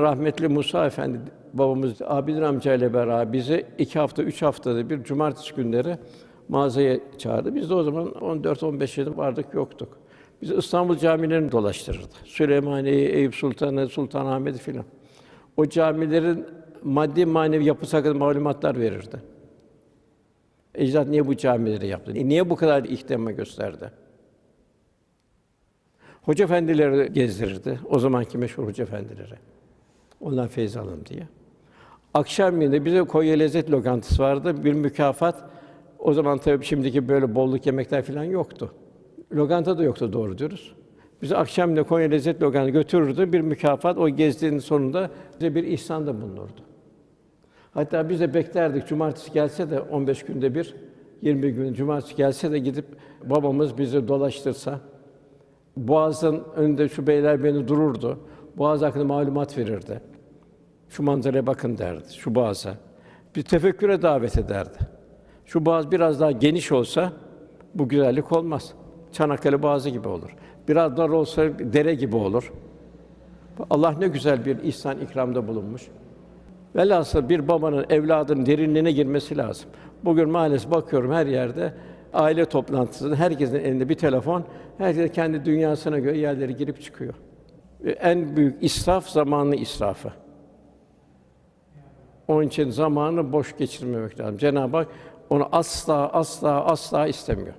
Rahmetli Musa Efendi babamız Abidin amcayla beraber bizi iki hafta, üç haftada bir cumartesi günleri mağazaya çağırdı. Biz de o zaman 14-15 yaşında vardık yoktuk. Bizi İstanbul camilerini dolaştırırdı. Süleymaniye'yi, Eyüp Sultan'ı, Sultanahmet'i filan. O camilerin maddi manevi yapısı hakkında malumatlar verirdi. Ecdat niye bu camileri yaptı? Niye bu kadar ihtimam gösterdi? Hoca efendileri gezdirirdi. O zamanki meşhur hoca efendileri. Ondan feyz alın diye. Akşam yine bize Konya Lezzet Lokantası vardı. Bir mükafat. O zaman tabii şimdiki böyle bolluk yemekler falan yoktu. Lokanta da yoktu doğru diyoruz. Bizi akşam yine Konya Lezzet Lokantası götürürdü. Bir mükafat o gezdiğinin sonunda bize bir ihsan da bulunurdu. Hatta biz de beklerdik cumartesi gelse de 15 günde bir 20 gün cumartesi gelse de gidip babamız bizi dolaştırsa Boğaz'ın önünde şu beyler beni dururdu. Boğaz hakkında malumat verirdi. Şu manzaraya bakın derdi, şu boğaza. Bir tefekküre davet ederdi. Şu boğaz biraz daha geniş olsa bu güzellik olmaz. Çanakkale Boğazı gibi olur. Biraz dar olsa dere gibi olur. Allah ne güzel bir ihsan ikramda bulunmuş. Velhasıl bir babanın evladının derinliğine girmesi lazım. Bugün maalesef bakıyorum her yerde aile toplantısında herkesin elinde bir telefon, herkes kendi dünyasına göre yerlere girip çıkıyor. En büyük israf zamanı israfı. Onun için zamanı boş geçirmemek lazım. Cenab-ı Hak onu asla asla asla istemiyor.